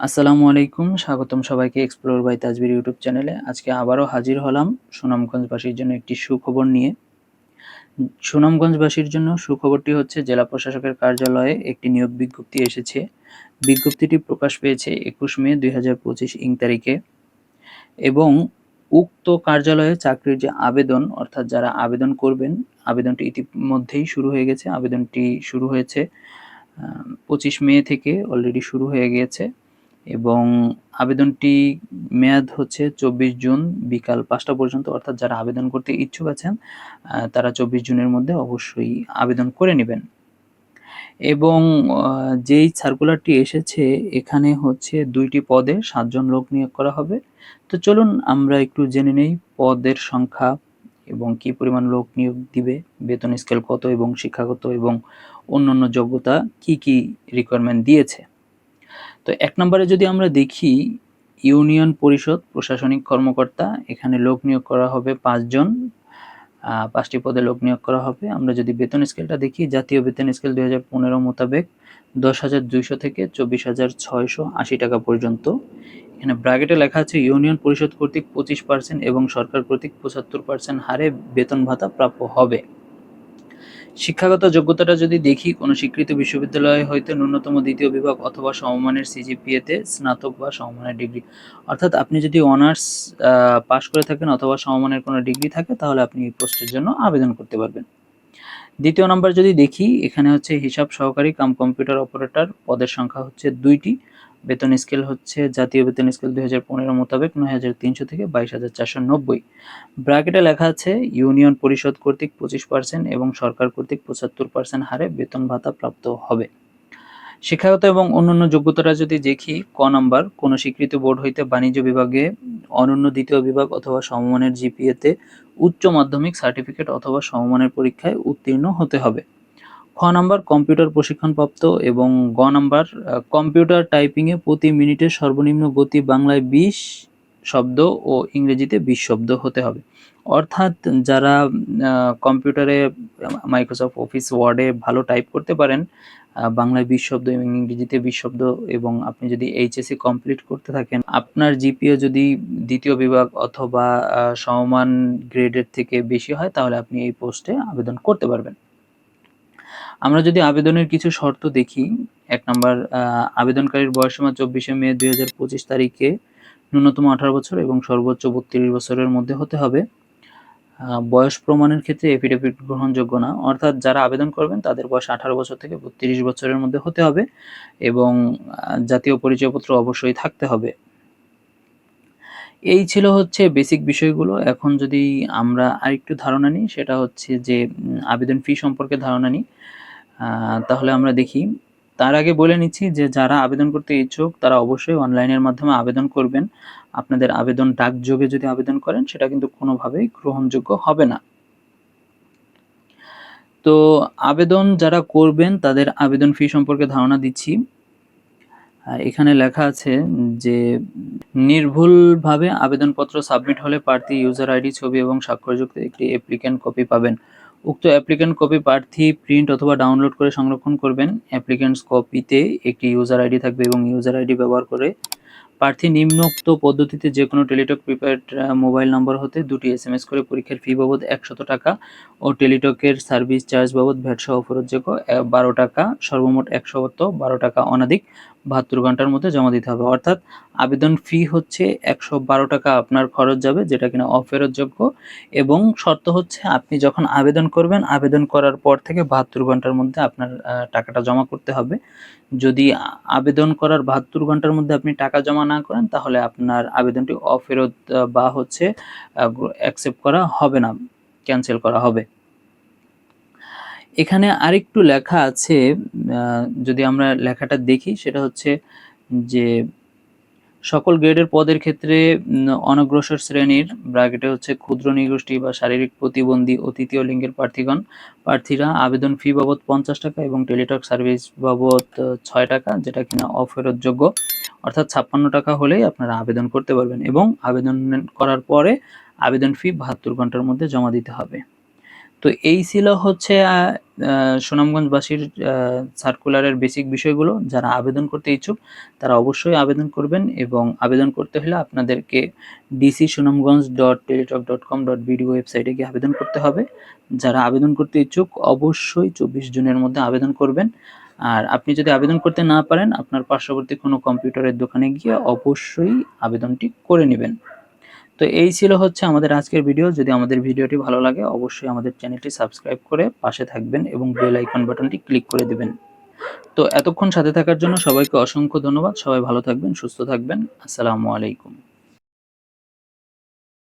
আসসালামু আলাইকুম, স্বাগতম সবাইকে এক্সপ্লোর বাই তাজবির ইউটিউব চ্যানেলে আজকে আবারও হাজির হলাম সুনামগঞ্জবাসীর জন্য একটি সুখবর নিয়ে। সুনামগঞ্জবাসীর জন্য সুখবরটি হচ্ছে, জেলা প্রশাসকের কার্যালয়ে একটি নিয়োগ বিজ্ঞপ্তি এসেছে। বিজ্ঞপ্তিটি প্রকাশ পেয়েছে একুশ মে দুই হাজার পঁচিশ ইং তারিখে এবং উক্ত কার্যালয়ে চাকরির যে আবেদন, অর্থাৎ যারা আবেদন করবেন, আবেদনটি ইতিমধ্যেই শুরু হয়ে গেছে। আবেদনটি শুরু হয়েছে পঁচিশ মে থেকে অলরেডি শুরু হয়ে গিয়েছে এবং আবেদনটি মেয়াদ হচ্ছে চব্বিশ জুন বিকাল পাঁচটা পর্যন্ত। অর্থাৎ যারা আবেদন করতে ইচ্ছুক আছেন তারা চব্বিশ জুনের মধ্যে অবশ্যই আবেদন করে নেবেন। এবং যেই সার্কুলারটি এসেছে, এখানে হচ্ছে দুইটি পদে সাতজন লোক নিয়োগ করা হবে। তো চলুন আমরা একটু জেনে নেই পদের সংখ্যা এবং কি পরিমাণ লোক নিয়োগ দিবে, বেতন স্কেল কত এবং শিক্ষাগত এবং অন্যান্য যোগ্যতা কি কি রিকোয়ারমেন্ট দিয়েছে। তো এক নম্বরে যদি আমরা দেখি, ইউনিয়ন পরিষদ, প্রশাসনিক কর্মকর্তা, এখানে লোক নিয়োগ করা হবে পাঁচজন পাঁচটি পদে লোক নিয়োগ করা হবে। আমরা যদি বেতন স্কেলটা দেখি, জাতীয় বেতন স্কেল দুই হাজার পনেরো মোতাবেক দশ হাজার দুইশো থেকে চব্বিশ হাজার ছয়শো আশি টাকা পর্যন্ত। এখানে ব্রাকেটে লেখা আছে, ইউনিয়ন পরিষদ কর্তৃক পঁচিশ পার্সেন্ট এবং সরকার কর্তৃক পঁচাত্তর পার্সেন্ট হারে বেতন ভাতা প্রাপ্য হবে। শিক্ষাগত যোগ্যতাটা যদি দেখি, কোনো স্বীকৃত বিশ্ববিদ্যালয় হইতে ন্যূনতম দ্বিতীয় বিভাগ অথবা সমমানের সিজিপিএতে স্নাতক বা সমমানের ডিগ্রি। অর্থাৎ আপনি যদি অনার্স পাশ করে থাকেন অথবা সমমানের কোনো ডিগ্রি থাকে, তাহলে আপনি এই পোস্টের জন্য আবেদন করতে পারবেন। দ্বিতীয় নম্বর যদি দেখি, এখানে হচ্ছে হিসাব সহকারী কাম কম্পিউটার অপারেটর, পদের সংখ্যা হচ্ছে দুইটি। বেতন স্কেল হচ্ছে জাতীয় বেতন স্কেল দুই হাজার পনেরো মোতাবেক নয় হাজার তিনশো থেকে বাইশ হাজার চারশো নব্বই। ব্র্যাকেটে লেখা আছে, ইউনিয়ন পরিষদ কর্তৃক পঁচিশ পার্সেন্ট এবং সরকার কর্তৃক পঁচাত্তর পার্সেন্ট হারে বেতন ভাতা প্রাপ্ত হবে। শিক্ষাগত এবং অন্যান্য যোগ্যতারা যদি দেখি, ক নাম্বার, কোনো স্বীকৃত বোর্ড হইতে বাণিজ্য বিভাগে, অনন্য দ্বিতীয় বিভাগ অথবা সমমানের জিপিএতে উচ্চ মাধ্যমিক সার্টিফিকেট অথবা সমমানের পরীক্ষায় উত্তীর্ণ হতে হবে। খ নাম্বার কম্পিউটার প্রশিক্ষণপ্রাপ্ত এবং গ নাম্বার কম্পিউটার টাইপিংয়ে প্রতি মিনিটে সর্বনিম্ন গতি বাংলায় বিশ শব্দ ও ইংরেজিতে বিশ শব্দ হতে হবে। অর্থাৎ যারা কম্পিউটারে মাইক্রোসফট অফিস ওয়ার্ডে ভালো টাইপ করতে পারেন বাংলায় বিশ শব্দ এবং ইংরেজিতে বিশ শব্দ এবং আপনি যদি এইচএসসি কমপ্লিট করতে থাকেন, আপনার জিপিও যদি দ্বিতীয় বিভাগ অথবা সমমান গ্রেডের থেকে বেশি হয়, তাহলে আপনি এই পোস্টে আবেদন করতে পারবেন। আমরা যদি আবেদনের কিছু শর্ত দেখি, এক নম্বর আবেদনকারীর বয়সসীমা চব্বিশে মে দুই হাজার পঁচিশ তারিখে ন্যূনতম আঠারো বছর এবং সর্বোচ্চ বত্রিশ বছরের মধ্যে হতে হবে। বয়স প্রমাণের ক্ষেত্রে এফিডেভিট গ্রহণযোগ্য না। অর্থাৎ যারা আবেদন করবেন, তাদের বয়স আঠারো বছর থেকে বত্রিশ বছরের মধ্যে হতে হবে এবং জাতীয় পরিচয়পত্র অবশ্যই থাকতে হবে। এই ছিল হচ্ছে বেসিক বিষয়গুলো। এখন যদি আমরা আরেকটু ধারণা নিই, সেটা হচ্ছে যে আবেদন ফি সম্পর্কে ধারণা নিই। তাহলে আমরা দেখি। তার আগে বলে নিচ্ছি যে যারা আবেদন করতে ইচ্ছুক, তারা অবশ্যই অনলাইনের মাধ্যমে আবেদন করবেন। আপনাদের আবেদন ডাকযোগে যদি আবেদন করেন, সেটা কিন্তু কোনোভাবেই গ্রহণযোগ্য হবে না। তো আবেদন যারা করবেন, তাদের আবেদন ফি সম্পর্কে ধারণা দিচ্ছি। এখানে লেখা আছে যে, নির্ভুলভাবে আবেদনপত্র সাবমিট হলে প্রার্থী ইউজার আইডি ছবি এবং স্বাক্ষরযুক্ত একটি অ্যাপ্লিক্যান্ট কপি পাবেন। উক্ত অ্যাপ্লিক্যান্ট কপি প্রার্থী, প্রিন্ট অথবা ডাউনলোড করে সংরক্ষণ করবেন। অ্যাপ্লিক্যান্টস কপিতে একটি ইউজার আইডি থাকবে এবং ইউজার আইডি ব্যবহার করে প্রার্থী নিম্নোক্ত পদ্ধতিতে যে কোনো টেলিটক প্রিপেড মোবাইল নম্বর হতে দুটি এস এম এস করে পরীক্ষার ফি বাবদ একশত টাকা ও টেলিটকের সার্ভিস চার্জ বাবদ ভ্যাট সহ ফেরতযোগ্য বারো টাকা, সর্বমোট একশো বারো টাকা অনাধিক। বাহাত্তর ঘণ্টার মধ্যে জমা দিতে হবে। অর্থাৎ আবেদন ফি হচ্ছে একশো বারো টাকা আপনার খরচ যাবে, যেটা কিনা অফেরতযোগ্য। এবং শর্ত হচ্ছে আপনি যখন আবেদন করবেন, আবেদন করার পর থেকে বাহাত্তর ঘণ্টার মধ্যে আপনার টাকাটা জমা করতে হবে। যদি আবেদন করার বাহাত্তর ঘণ্টার মধ্যে আপনি টাকা জমা না করেন, তাহলে আপনার আবেদনটি অফেরত বা হচ্ছে অ্যাকসেপ্ট করা হবে না ক্যান্সেল করা হবে। এখানে আরেকটু লেখা আছে যদি আমরা লেখাটা দেখি, সেটা হচ্ছে যে সকল গ্রেডের পদের ক্ষেত্রে অনগ্রসর শ্রেণির ব্রাকেটে হচ্ছে ক্ষুদ্র নিগোষ্ঠী বা শারীরিক প্রতিবন্ধী ও তৃতীয় লিঙ্গের প্রার্থীগণ, প্রার্থীরা আবেদন ফি বাবদ পঞ্চাশ টাকা এবং টেলিটক সার্ভিস বাবদ ছয় টাকা, যেটা কিনা অফেরতযোগ্য। অর্থাৎ ছাপ্পান্ন টাকা হলেই আপনারা আবেদন করতে পারবেন এবং আবেদন করার পরে আবেদন ফি বাহাত্তর ঘণ্টার মধ্যে জমা দিতে হবে। তো এই ছিল হচ্ছে সুনামগঞ্জবাসীর সার্কুলারের বেসিক বিষয়গুলো যারা আবেদন করতে ইচ্ছুক, তারা অবশ্যই আবেদন করবেন এবং আবেদন করতে হলে আপনাদেরকে DC Sunamganj dot Teletalk dot com dot BD ওয়েবসাইটে গিয়ে আবেদন করতে হবে। যারা আবেদন করতে ইচ্ছুক, অবশ্যই চব্বিশ জুনের মধ্যে আবেদন করবেন। আর আপনি যদি আবেদন করতে না পারেন, আপনার পার্শ্ববর্তী কোনো কম্পিউটারের দোকানে গিয়ে অবশ্যই আবেদনটি করে নেবেন। তো এই ছিল হচ্ছে আমাদের আজকের ভিডিও যদি আমাদের ভিডিওটি ভালো লাগে, অবশ্যই আমাদের চ্যানেলটি সাবস্ক্রাইব করে পাশে থাকবেন এবং বেল আইকন বাটনটি ক্লিক করে দেবেন। তো এতক্ষণ সাথে থাকার জন্য সবাইকে অসংখ্য ধন্যবাদ। সবাই ভালো থাকবেন, সুস্থ থাকবেন। আসসালামু আলাইকুম।